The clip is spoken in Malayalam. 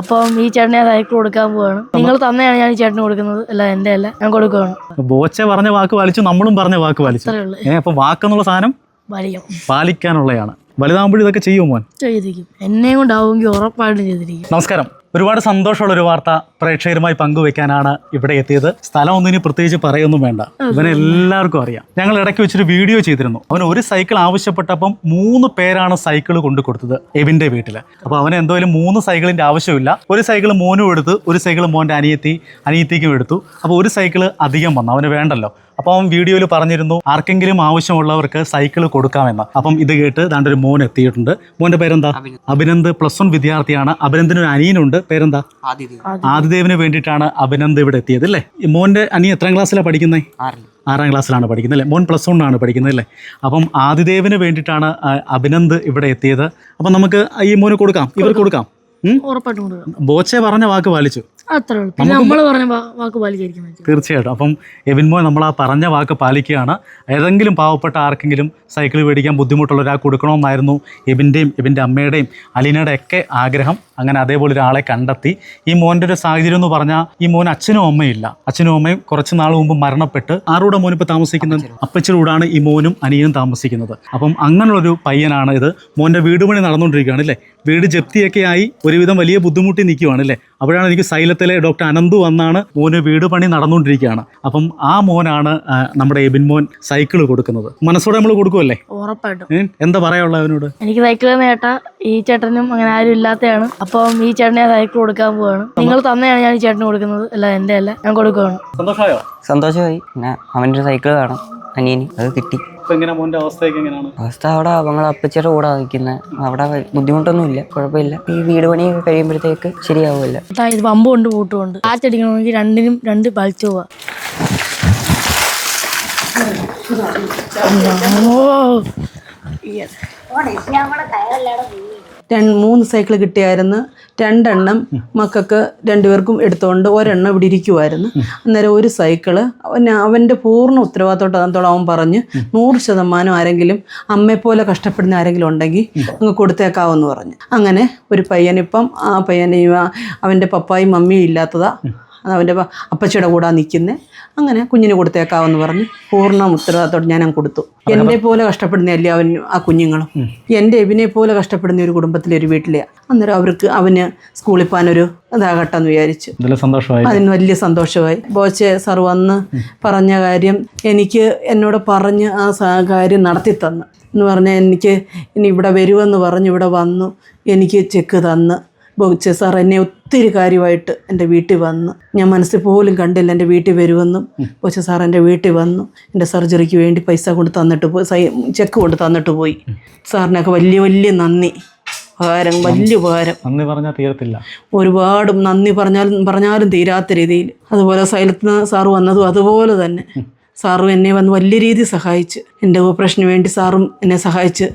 അപ്പം ഈ ചേട്ടനെ സൈക്കിൾ കൊടുക്കാൻ പോവാണ്. നിങ്ങൾ തന്നെയാണ് ഞാൻ ഈ ചേട്ടന് കൊടുക്കുന്നത്. അല്ല എന്റെ അല്ല. ഞാൻ കൊടുക്കുകയാണ് ബോച്ച പറഞ്ഞ വാക്ക് പാലിച്ചു നമ്മളും പറഞ്ഞ വാക്ക് പാലിച്ചു. അപ്പൊ വാക്കെന്നുള്ള സാധനം പാലിക്കാനുള്ളതാണ് വലുതാകുമ്പോഴും ഇതൊക്കെ ചെയ്യുമോ മോൻ. ചെയ്തിരിക്കും. എന്നെ കൊണ്ടാവുമെങ്കിൽ ഉറപ്പായിട്ടും ചെയ്തിരിക്കും. നമസ്കാരം. ഒരുപാട് സന്തോഷമുള്ള ഒരു വാർത്ത. പ്രേക്ഷകരുമായി പങ്കുവെക്കാനാണ് ഇവിടെ എത്തിയത്. സ്ഥലം ഒന്നും ഇനി പ്രത്യേകിച്ച് പറയൊന്നും വേണ്ട. ഇവനെ എല്ലാവർക്കും അറിയാം. ഞങ്ങൾ ഇടയ്ക്ക് വെച്ചൊരു വീഡിയോ ചെയ്തിരുന്നു. അവൻ ഒരു സൈക്കിൾ ആവശ്യപ്പെട്ടപ്പം മൂന്ന് പേരാണ് സൈക്കിൾ കൊണ്ടു കൊടുത്തത് എവിന്റെ വീട്ടിൽ അപ്പോൾ അവന് എന്തായാലും മൂന്ന് സൈക്കിളിന്റെ ആവശ്യമില്ല. ഒരു സൈക്കിൾ മോനും എടുത്ത് ഒരു സൈക്കിൾ മോന്റെ അനിയത്തി അനിയത്തിക്കും എടുത്തു. അപ്പോൾ ഒരു സൈക്കിൾ അധികം വന്നു അവന് വേണ്ടല്ലോ. അപ്പോൾ അവൻ വീഡിയോയിൽ പറഞ്ഞിരുന്നു ആർക്കെങ്കിലും ആവശ്യമുള്ളവർക്ക് സൈക്കിൾ കൊടുക്കാമെന്ന്. അപ്പം ഇത് കേട്ട് ദാണ്ട് ഒരു മോൻ എത്തിയിട്ടുണ്ട്. മോന്റെ പേരെന്താ? അഭിനന്ദ്. പ്ലസ് വൺ വിദ്യാർത്ഥിയാണ്. അഭിനന്ദിന് ഒരു അനിയനുണ്ട്. പേരെന്താ? ആദിദേവിന് വേണ്ടിയിട്ടാണ് അഭിനന്ദ് ഇവിടെ എത്തിയത് അല്ലേ? ഈ മോന്റെ അനി എത്രാം ക്ലാസ്സിലാണ് പഠിക്കുന്നത് ആറാം ക്ലാസ്സിലാണ് പഠിക്കുന്നത് അല്ലേ? മോൻ പ്ലസ് വണ്ണാണ് പഠിക്കുന്നത് അല്ലേ? അപ്പം ആദിദേവിന് വേണ്ടിയിട്ടാണ് അഭിനന്ദ് ഇവിടെ എത്തിയത്. അപ്പം നമുക്ക് ഈ മോന് കൊടുക്കാം. ഇവർക്ക് കൊടുക്കാം. ബോച്ചെ പറഞ്ഞ വാക്ക് പാലിച്ചു. അത്രേ ഉള്ളൂ. പിന്നെ നമ്മൾ പറഞ്ഞ വാക്ക് പാലിക്കായിരിക്കും തീർച്ചയായിട്ടും. അപ്പം മോൻ നമ്മൾ ആ പറഞ്ഞ വാക്ക് പാലിക്കുകയാണ്. ഏതെങ്കിലും പാവപ്പെട്ട ആർക്കെങ്കിലും സൈക്കിൾ മേടിക്കാൻ ബുദ്ധിമുട്ടുള്ള ഒരാൾ കൊടുക്കണമെന്നായിരുന്നു എബിന്റെയും എബിന്റെ അമ്മയുടെയും അലീനയുടെ ഒക്കെ ആഗ്രഹം. അങ്ങനെ അതേപോലെ ഒരാളെ കണ്ടെത്തി. ഈ മോന്റെ ഒരു സാഹചര്യം എന്ന് പറഞ്ഞാൽ ഈ മോൻ അച്ഛനും അമ്മയും ഇല്ല. അച്ഛനും അമ്മയും കുറച്ച് നാൾ മുമ്പ് മരണപ്പെട്ട് ആരുടെ മോൻ ഇപ്പോൾ താമസിക്കുന്നത്? അപ്പച്ചിയുടെ കൂടാണ് ഈ മോനും അനിയനും താമസിക്കുന്നത്. അപ്പം അങ്ങനെയുള്ളൊരു പയ്യനാണ് ഇത്. മോന്റെ വീട് പണി നടന്നുകൊണ്ടിരിക്കുകയാണ് അല്ലേ? വീട് ജപ്തിയൊക്കെ ആയി ഒരുവിധം വലിയ ബുദ്ധിമുട്ടി നിൽക്കുകയാണ് അല്ലേ? അപ്പോഴാണ് എനിക്ക് സൈലത്തിലെ ഡോക്ടർ അനന്തു വന്നാണ് മോന് വീട് പണി നടന്നുകൊണ്ടിരിക്കുകയാണ്. അപ്പം ആ മോനാണ് നമ്മുടെ എബിൻ മോൻ സൈക്കിൾ കൊടുക്കുന്നത്. മനസ്സോടെ നമ്മൾ കൊടുക്കുമല്ലേ ഉറപ്പായിട്ടും. എന്താ പറയാനുള്ള അവനോട്? എനിക്ക് സൈക്കിൾ നേട്ട ഈ ചേട്ടനും അങ്ങനെ ആരും ഇല്ലാത്തതാണ് അപ്പം ഈ ചേട്ടനെ സൈക്കിൾ കൊടുക്കാൻ പോവാണ്. നിങ്ങൾ തന്നെയാണ് ഞാൻ ഈ ചേട്ടന് കൊടുക്കുന്നത്. അല്ല എന്റെ അല്ല. ഞാൻ കൊടുക്കുകയാണ് സന്തോഷമായോ? സന്തോഷമായി. പിന്നെ അവന്റെ ഒരു സൈക്കിൾ കാണാം അനിയന്. അത് കിട്ടി. ഇപ്പൊ എങ്ങനെ മോന്റെ അവസ്ഥയൊക്കെ എങ്ങനെയാണ്? അവസ്ഥ അവിടെ ഞങ്ങളെ അപ്പച്ചിയുടെ കൂടെ നിൽക്കുന്നത് അവിടെ ബുദ്ധിമുട്ടൊന്നും ഇല്ല കുഴപ്പമില്ല. ഈ വീട് പണിയൊക്കെ കഴിയുമ്പോഴത്തേക്ക് ശരിയാവില്ല ഇത് പമ്പും കൊണ്ട് പൂട്ടും ഉണ്ട് കാറ്റടിക്കണമെങ്കിൽ രണ്ടിനും രണ്ട് പലിച്ചു പോവാ. ഓ. മൂന്ന് സൈക്കിൾ കിട്ടിയായിരുന്നു. രണ്ടെണ്ണം മക്കൾക്ക് രണ്ടുപേർക്കും എടുത്തുകൊണ്ട് ഒരെണ്ണം ഇവിടെ ഇരിക്കുമായിരുന്നു അന്നേരം ഒരു സൈക്കിൾ അവൻ അവന്റെ പൂർണ ഉത്തരവാദിത്തോടെ അവൻ പറഞ്ഞ് നൂറ് ശതമാനം ആരെങ്കിലും അമ്മയെപ്പോലെ കഷ്ടപ്പെടുന്ന ആരെങ്കിലും ഉണ്ടെങ്കിൽ അങ്ങ് കൊടുത്തേക്കാവെന്ന് പറഞ്ഞു. അങ്ങനെ ഒരു പയ്യനിപ്പം ആ പയ്യനെയും അവന്റെ പപ്പായും മമ്മിയും ഇല്ലാത്തതാ. അവന്റെ പ- അപ്പച്ചിയുടെ കൂടെ നിൽക്കുന്നത് അങ്ങനെ കുഞ്ഞിന് കൊടുത്തേക്കാവെന്ന് പറഞ്ഞ് പൂർണ ഉത്തരവാദിത്തോടെ ഞാൻ അങ്ങ് കൊടുത്തു എന്നെ പോലെ കഷ്ടപ്പെടുന്നതല്ലേ അവൻ ആ കുഞ്ഞുങ്ങളും എന്റെ എബിനെ പോലെ കഷ്ടപ്പെടുന്ന ഒരു കുടുംബത്തിലെ ഒരു വീട്ടിലെ അന്നേരം അവർക്ക് അവന് സ്കൂളിൽ പോകാനൊരു ഇതാകട്ടെ എന്ന് വിചാരിച്ചു അതിന് വലിയ സന്തോഷമായി. ബോച്ചെ സാർ വന്ന് പറഞ്ഞ കാര്യം എനിക്ക് എന്നോട് പറഞ്ഞ് ആ കാര്യം നടത്തി തന്നു. എന്ന് പറഞ്ഞാൽ എനിക്ക് ഇനി ഇവിടെ വരുമെന്ന് പറഞ്ഞ് ഇവിടെ വന്നു. എനിക്ക് ചെക്ക് തന്ന്. ബോച്ചെ സാർ എന്നെ ഒത്തിരി കാര്യമായിട്ട് എന്റെ വീട്ടിൽ വന്നു. ഞാൻ മനസ്സിൽ പോലും കണ്ടില്ല എന്റെ വീട്ടിൽ വരുമെന്നും. ബോച്ചെ സാർ എന്റെ വീട്ടിൽ വന്നു. എന്റെ സർജറിക്ക് വേണ്ടി പൈസ കൊണ്ട് തന്നിട്ട് പോയി. ചെക്ക് കൊണ്ട് തന്നിട്ട് പോയി. സാറിനൊക്കെ വലിയ വലിയ നന്ദി. ഉപകാരം വലിയ ഉപകാരം. നന്ദി പറഞ്ഞാൽ തീരത്തില്ല. ഒരുപാട് നന്ദി പറഞ്ഞാലും പറഞ്ഞാലും തീരാത്ത രീതിയിൽ. അതുപോലെ സൈലത്തിന് സാറ് വന്നതും അതുപോലെ തന്നെ. സാറും എന്നെ വന്ന് വലിയ രീതിയിൽ സഹായിച്ച്. എന്റെ ഓപ്പറേഷന് വേണ്ടി സാറും എന്നെ സഹായിച്ച്.